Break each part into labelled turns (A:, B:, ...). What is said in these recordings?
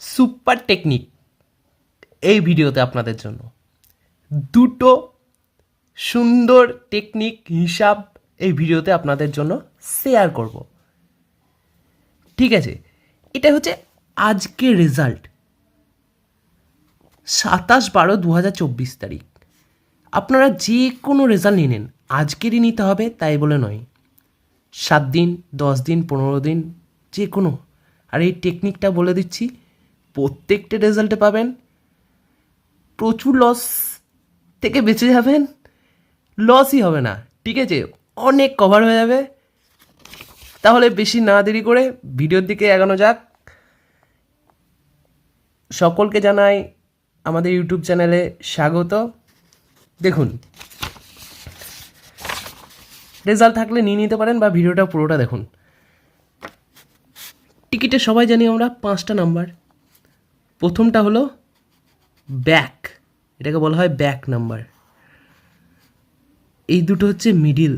A: Super technique এই ভিডিওতে আপনাদের জন্য। দুটো সুন্দর টেকনিক হিসাব এই ভিডিওতে আপনাদের জন্য শেয়ার করব। ঠিক আছে? এটা হচ্ছে আজকের রেজাল্ট। সাতাশ বারো দু হাজার চব্বিশ তারিখ। আপনারা যে কোনো রেজাল্ট নিয়ে নেন। আজকেরই নিতে হবে, তাই বলে নয়। সাত দিন, দশ দিন, পনেরো দিন যে কোনো আর এই টেকনিকটা বলে দিচ্ছি প্রত্যেকটা রেজাল্টে পাবেন। প্রচুর লস থেকে বেঁচে যাবেন। লসই হবে না, ঠিক আছে? অনেক কভার হয়ে যাবে। তাহলে বেশি না দেরি করে ভিডিওর দিকে এগানো যাক। সকলকে জানাই আমাদের ইউটিউব চ্যানেলে স্বাগত। দেখুন রেজাল্ট থাকলে নিয়ে নিতে পারেন বা ভিডিওটা পুরোটা দেখুন। টিকিটে সবাই জানি আমরা পাঁচটা নাম্বার প্রথমটা হলো ব্যাক এটাকে বলা হয় ব্যাক নাম্বার এই দুটো হচ্ছে মিডিল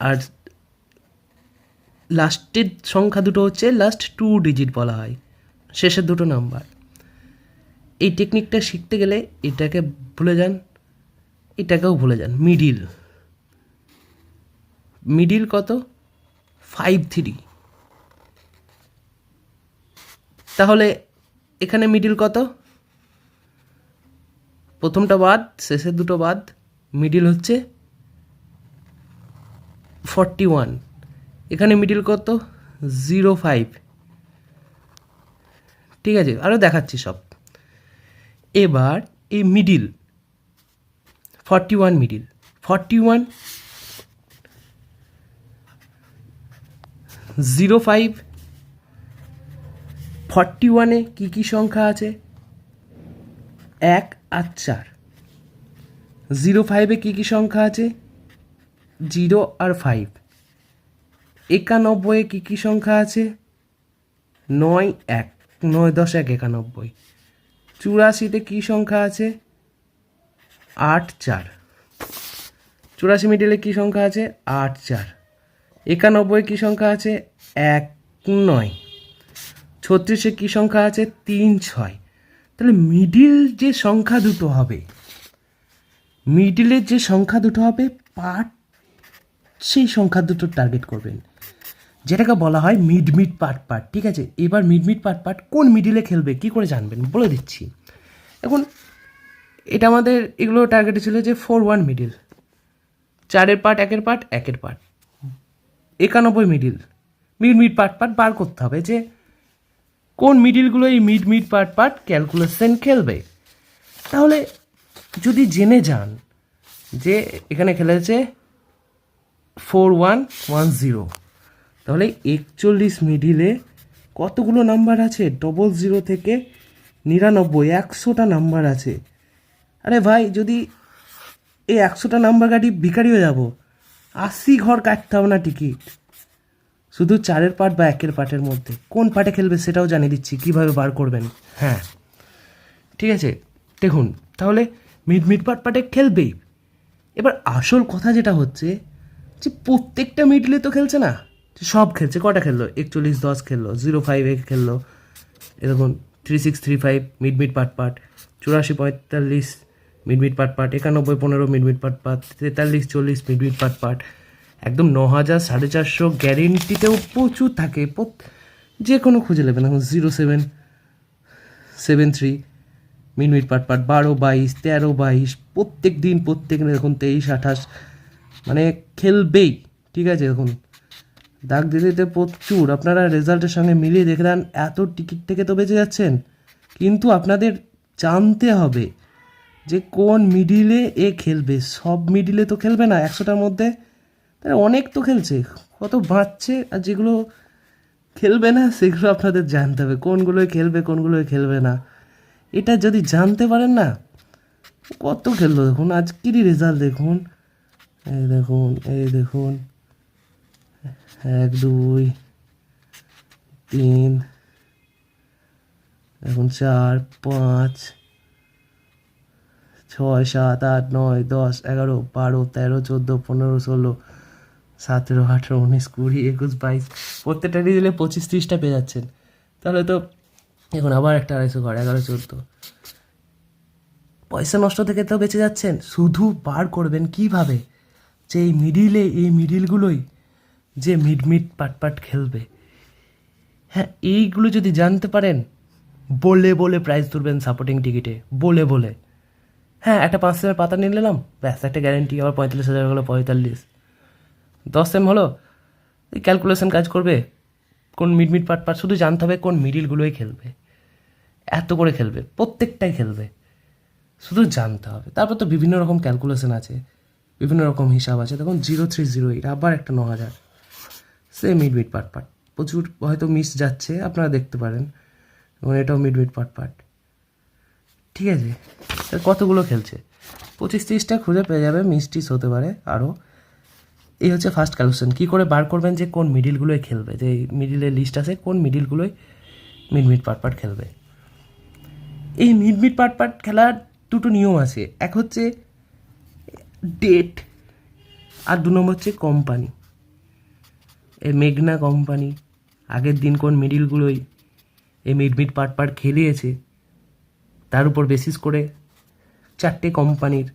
A: আর লাস্টের সংখ্যা দুটো হচ্ছে লাস্ট টু ডিজিট বলা হয়, শেষের দুটো নাম্বার এই টেকনিকটা শিখতে গেলে এটাকে ভুলে যান, এটাকেও ভুলে যান মিডিল মিডিল কত? ফাইভ থ্রি তাহলে এখানে মিডিল কত? প্রথমটা বাদ, শেষের দুটো বাদ মিডিল হচ্ছে ফর্টি ওয়ান এখানে মিডিল কত? জিরো ফাইভ ঠিক আছে আরও দেখাচ্ছি সব। এবার এই middle forty one middle forty one zero five forty ওয়ানে কী কী সংখ্যা আছে? এক আর চার। জিরো ফাইভে কী কী সংখ্যা আছে? জিরো আর ফাইভ। একানব্বইয়ে কী কী সংখ্যা আছে? নয় এক। নয় দশ এক একানব্বই। চুরাশিতে কী সংখ্যা আছে? আট চার। চুরাশি মিডিলে কী সংখ্যা আছে? আট চার। একানব্বই কী সংখ্যা আছে? এক নয়। ছত্রিশে কী সংখ্যা আছে? তিন, ছয়। তাহলে মিডিল যে সংখ্যা দুটো হবে মিডিলের যে সংখ্যা দুটো হবে পার্ট সেই সংখ্যা দুটো টার্গেট করবেন। যেটাকে বলা হয় মিড মিড পার্ট পার্ট ঠিক আছে? এবার মিড মিড পার্ট পার্ট কোন মিডিলে খেলবে, কি করে জানবেন? বলে দিচ্ছি। এখন এটা আমাদের, এগুলো টার্গেটে ছিল যে ফোর ওয়ান মিডিল চারের পার্ট একের পার্ট একের পার্ট একানব্বই middle mid mid part part বার করতে হবে যে কোন মিডিলগুলো এই mid mid part part calculation খেলবে? তাহলে যদি জেনে যান যে এখানে খেলেছে ফোর ওয়ান ওয়ান জিরো তাহলে একচল্লিশ মিডিলে কতগুলো নাম্বার আছে? ডবল জিরো থেকে নিরানব্বই, একশোটা নাম্বার আছে। আরে ভাই, যদি এই একশোটা নাম্বার গাড়ি ভিখারি হয়ে যাব। আশি ঘর কাটতে হবে না টিকিট। শুধু চারের পার্ট বা একের পার্টের মধ্যে? কোন পার্টে খেলবে সেটাও জানিয়ে দিচ্ছি কীভাবে বার করবেন? হ্যাঁ। ঠিক আছে? দেখুন তাহলে মিড মিড পার্ট পার্টে খেলবেই। এবার আসল কথা যেটা হচ্ছে যে প্রত্যেকটা মিডলে তো খেলছে না। সব খেলছে কটা খেললো? একচল্লিশ দশ খেললো জিরো ফাইভ এক খেললো। এরকম three six three five mid mid part part. চুরাশি পঁয়তাল্লিশ মিড মিড পার্ট পার্ট। একানব্বই পনেরো মিড মিড পার্ট পার্ট। তেতাল্লিশ চল্লিশ মিড মিড পার্ট পার্ট। একদম ন হাজার সাড়ে চারশো গ্যারেন্টিতেও প্রচুর থাকে। যে কোনো খুঁজে নেবেন। এখন zero seven seven three minute part part, বারো বাইশ, তেরো বাইশ, প্রত্যেক দিন প্রত্যেক দিন দেখুন, তেইশ, আঠাশ মানে খেলবেই। ঠিক আছে, দেখুন। দাগ দিতে দিতে প্রচুর। আপনারা রেজাল্টের সঙ্গে মিলিয়ে দেখে দেন এত টিকিট থেকে তো বেঁচে যাচ্ছেন। কিন্তু আপনাদের জানতে হবে যে কোন মিডিলে এ খেলবে। সব মিডিলে তো খেলবে না, একশোটার মধ্যে তাহলে অনেক তো খেলছে, কত বাঁচছে আর যেগুলো খেলবে না সেগুলো আপনাদের জানতে হবে কোনগুলোয় খেলবে কোনগুলোয় খেলবে না। এটা যদি জানতে পারেন না, কত খেললো দেখুন আজকেরই রেজাল্ট দেখুন, এই দেখুন এই দেখুন, এক, দুই, তিন, এখন চার, পাঁচ, ছয়, সাত, আট, নয়, দশ, এগারো, বারো, তেরো, চোদ্দ, পনেরো, ষোলো সতেরো, আঠেরো, উনিশ, কুড়ি, একুশ, বাইশ, প্রত্যেকটা দিলে পঁচিশ, ত্রিশটা পেয়ে যাচ্ছেন। তাহলে তো এখন আবার একটা আড়াইশো ঘর, এগারো, চোদ্দ। পয়সা নষ্ট থেকে তো বেঁচে যাচ্ছেন। শুধু পার করবেন কীভাবে? যে এই মিডিলে এই মিডিলগুলোই যে মিড মিড পাট পাট খেলবে। হ্যাঁ এইগুলো যদি জানতে পারেন, বলে বলে প্রাইজ তুলবেন সাপোর্টিং টিকিটে বলে বলে। হ্যাঁ একটা পাঁচ হাজার পাতা নিয়ে নিলাম, ব্যাস, একটা গ্যারেন্টি আবার পঁয়তাল্লিশ হাজার হলো পঁয়তাল্লিশ। দশ সেম হলো? এই ক্যালকুলেশন কাজ করবে। কোন মিড মিড পার্ট পার্ট শুধু জানতে হবে কোন মিডিলগুলোই খেলবে। এত করে খেলবে, প্রত্যেকটাই খেলবে। শুধু জানতে হবে। তারপর তো বিভিন্ন রকম ক্যালকুলেশন আছে, বিভিন্ন রকম হিসাব আছে। তখন জিরো থ্রি জিরো এইট আবার একটা ন হাজার। সে মিড মিড পার্ট পার্ট প্রচুর, হয়তো মিস যাচ্ছে, আপনারা দেখতে পারেন। এবং এটাও মিড মিড পার্ট পার্ট ঠিক আছে? কতগুলো খেলছে? পঁচিশ তিরিশটা খুঁজে পেয়ে যাবে মিস টিস হতে পারে আরও এই হচ্ছে ফার্স্ট ক্যালকুলেশন কী করে বার করবেন যে কোন মিডিলগুলোই খেলবে? যে মিডিলের লিস্ট আছে, কোন মিডিলগুলোই মিড মিড পার্ট পার্ট খেলবে? এই মিড মিড পার্ট পার্ট খেলার দুটো নিয়ম আছে। এক হচ্ছে ডেট আর দু নম্বর হচ্ছে কোম্পানি এই মেঘনা কোম্পানি আগের দিন কোন মিডিলগুলোই এই মিড মিড পার্ট পার্ট খেলিয়েছে, তার উপর বেসিস করে চারটে কোম্পানির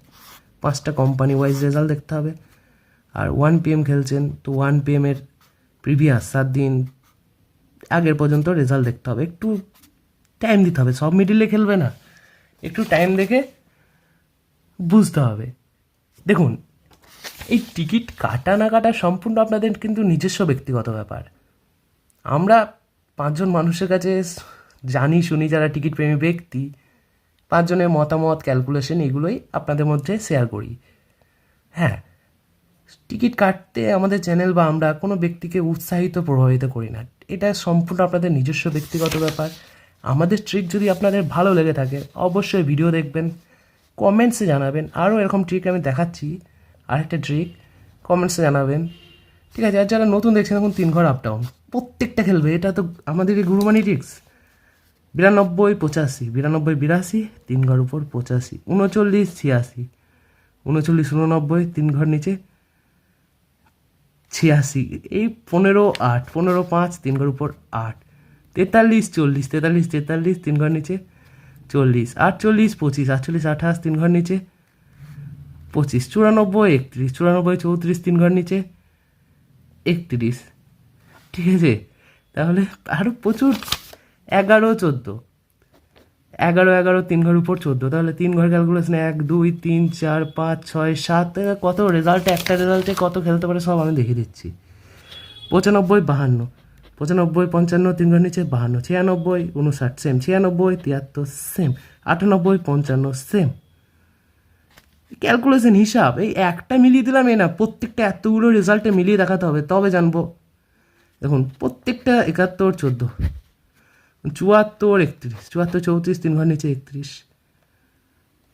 A: পাঁচটা কোম্পানি ওয়াইজ রেজাল্ট দেখতে হবে। আর ওয়ান পিএম খেলছেন, তো ওয়ান পিএমের প্রিভিয়াস সাত দিন আগের পর্যন্ত রেজাল্ট দেখতে হবে। একটু টাইম দিতে হবে, সব মিডিলে খেলবে না। একটু টাইম দেখে বুঝতে হবে। দেখুন, এই টিকিট কাটা না কাটা সম্পূর্ণ আপনাদের কিন্তু নিজস্ব ব্যক্তিগত ব্যাপার। আমরা পাঁচজন মানুষের কাছে জানি, শুনি, যারা টিকিট প্রেমী ব্যক্তি, পাঁচজনের মতামত ক্যালকুলেশন এগুলোই আপনাদের মধ্যে শেয়ার করি। হ্যাঁ টিকিট কাটতে আমাদের চ্যানেল বা আমরা কোনো ব্যক্তিকে উৎসাহিত, প্রভাবিত করি না। এটা সম্পূর্ণ আপনাদের নিজস্ব ব্যক্তিগত ব্যাপার। আমাদের ট্রিক যদি আপনাদের ভালো লেগে থাকে, অবশ্যই ভিডিও দেখবেন, কমেন্টসে জানাবেন। আরও এরকম ট্রিক আমি দেখাচ্ছি, আরেকটা ট্রিক, কমেন্টসে জানাবেন। ঠিক আছে, আর যারা নতুন দেখছেন এখন তিন ঘর আপ ডাউন প্রত্যেকটা খেলবে, এটা তো আমাদের গুরুমানি ট্রিক্স বিরানব্বই, পঁচাশি। বিরানব্বই, বিরাশি, তিন ঘর উপর পঁচাশি। উনচল্লিশ, ছিয়াশি। উনচল্লিশ, উননব্বই, তিন ঘর নিচে ছিয়াশি, এই পনেরো আট, পনেরো পাঁচ, তিন ঘর উপর আট, তেতাল্লিশ, চল্লিশ, তেতাল্লিশ তেতাল্লিশ, তিন ঘর নিচে চল্লিশ, আটচল্লিশ, পঁচিশ, আটচল্লিশ, আঠাশ, তিন ঘর নিচে পঁচিশ, চুরানব্বই, একত্রিশ, চুরানব্বই, চৌত্রিশ, তিন ঘর নিচে একত্রিশ। ঠিক আছে? তাহলে আরও প্রচুর, এগারো, চোদ্দ। এগারো এগারো, তিন ঘর উপর চোদ্দ। তাহলে তিন ঘর ক্যালকুলেশন এক, দুই, তিন, চার, পাঁচ, ছয়, সাত কত রেজাল্টে একটা রেজাল্টে কত খেলতে পারে সব আমি দেখিয়ে দিচ্ছি। পঁচানব্বই, বাহান্ন। পঁচানব্বই, পঞ্চান্ন, তিন ঘর নিচে বাহান্ন। ছিয়ানব্বই, উনষাট সেম ছিয়ানব্বই, তিয়াত্তর সেম আটানব্বই, পঞ্চান্ন সেম ক্যালকুলেশন হিসাব, এই একটা মিলিয়ে দিলাম এ না, প্রত্যেকটা এতগুলো রেজাল্টে মিলিয়ে দেখাতে হবে, তবে জানব। দেখুন, প্রত্যেকটা একাত্তর, চোদ্দ। চুয়াত্তর একত্রিশ, চুয়াত্তর, চৌত্রিশ, তিন ঘর নিচে একত্রিশ।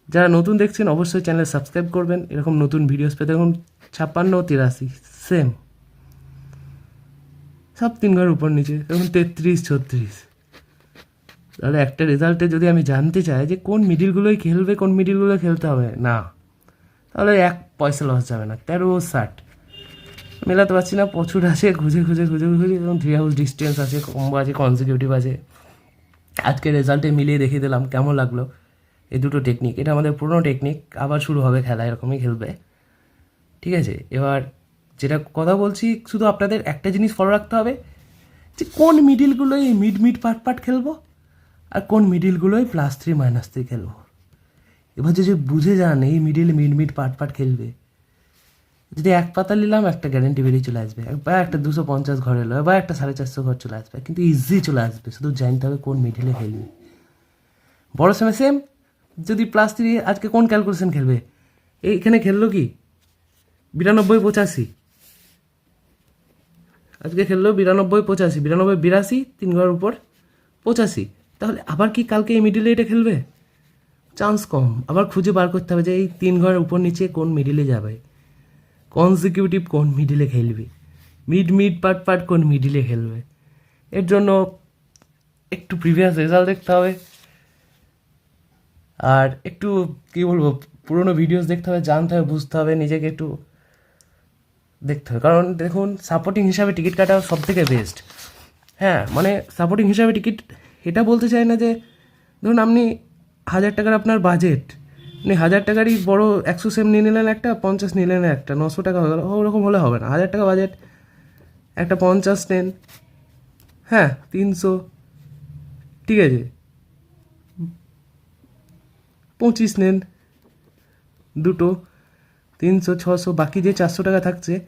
A: যারা নতুন দেখছেন, অবশ্যই চ্যানেল সাবস্ক্রাইব করবেন। এরকম নতুন ভিডিওস পেতে দেখুন, ছাপ্পান্ন, তিরাশি সেম সব তিন ঘর উপর নিচে, দেখুন তেত্রিশ, ছত্রিশ। তাহলে একটা রেজাল্টে যদি আমি জানতে চাই যে কোন মিডিলগুলোই খেলবে, কোন মিডিলগুলো খেলতে হবে, না। তাহলে এক পয়সা লস যাবে না, তেরো, ষাট। মেলাতে পারছি না, প্রচুর আছে, খুঁজে খুঁজে খুঁজে খুঁজে এবং থ্রি হাউস ডিস্টেন্স আছে কম্বো আছে কনজিকিউটিভ আছে। আজকে রেজাল্টে মিলিয়ে দেখিয়ে দিলাম, কেমন লাগল? এই দুটো টেকনিক এটা আমাদের পুরনো টেকনিক আবার শুরু হবে খেলা, এরকমই খেলবে। ঠিক আছে? এবার যেটা কথা বলছি, শুধু আপনাদের একটা জিনিস ফলো রাখতে হবে, যে কোন মিডিলগুলোই মিড মিড পার্ট পার্ট খেলব, আর কোন মিডিলগুলোই প্লাস থ্রি মাইনাস থ্রি খেলব? এবার যদি বুঝে যান, এই middle mid mid part part খেলবে যদি এক পাতা নিলাম, একটা গ্যারেন্টি বেরিয়ে চলে আসবে। বা একটা দুশো পঞ্চাশ ঘর এলো এবার একটা সাড়ে চারশো ঘর চলে আসবে। কিন্তু ইজি চলে আসবে, শুধু জানতে হবে কোন মিডিলে খেলবে বড় সময় সেম যদি প্লাস থ্রি আজকে কোন ক্যালকুলেশন খেলবে? এইখানে খেললো কি? বিরানব্বই, পঁচাশি। আজকে খেললো বিরানব্বই, পঁচাশি। বিরানব্বই, বিরাশি, তিন ঘর উপর পঁচাশি। তাহলে আবার কি কালকে এই মিডিলে এটা খেলবে? চান্স কম। আবার খুঁজে বার করতে হবে যে এই তিন ঘরের উপর নিচে কোন মিডিলে যাবে। কনজিকিউটিভ কোন মিডিলে খেলবে? মিড মিড পার্ট পার্ট কোন মিডিলে খেলবে? এর জন্য একটু প্রিভিয়াস রেজাল্ট দেখতে হবে। আর একটু, কী বলব, পুরোনো ভিডিওস দেখতে হবে, জানতে হবে, বুঝতে হবে, নিজেকে একটু দেখতে হবে। কারণ দেখুন সাপোর্টিং হিসাবে টিকিট কাটা সব থেকে বেস্ট হ্যাঁ মানে সাপোর্টিং হিসাবে টিকিট এটা বলতে চাই না যে, ধরুন আপনি হাজার টাকার আপনার বাজেট আপনি হাজার টাকারই বড় একশো সেম নিয়ে নিলেন একটা, পঞ্চাশ নিলেন একটা, নশো টাকা হয়ে গেল ওরকম হলে হবে না। হাজার টাকা বাজেট একটা পঞ্চাশ নেন। হ্যাঁ তিনশো। ঠিক আছে। পঁচিশ নেন। দুটো। তিনশো, ছশো, বাকি যে চারশো টাকা থাকছে,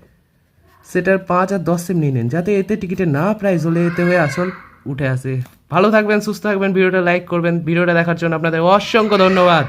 A: সেটার পাঁচ আর দশ সেম নিয়ে নেন। যাতে এতে টিকিটের না প্রাইস হলে এতে হয়ে আসল উঠে আসে। ভালো থাকবেন, সুস্থ থাকবেন, ভিডিওটা লাইক করবেন। ভিডিওটা দেখার জন্য আপনাদের অসংখ্য ধন্যবাদ।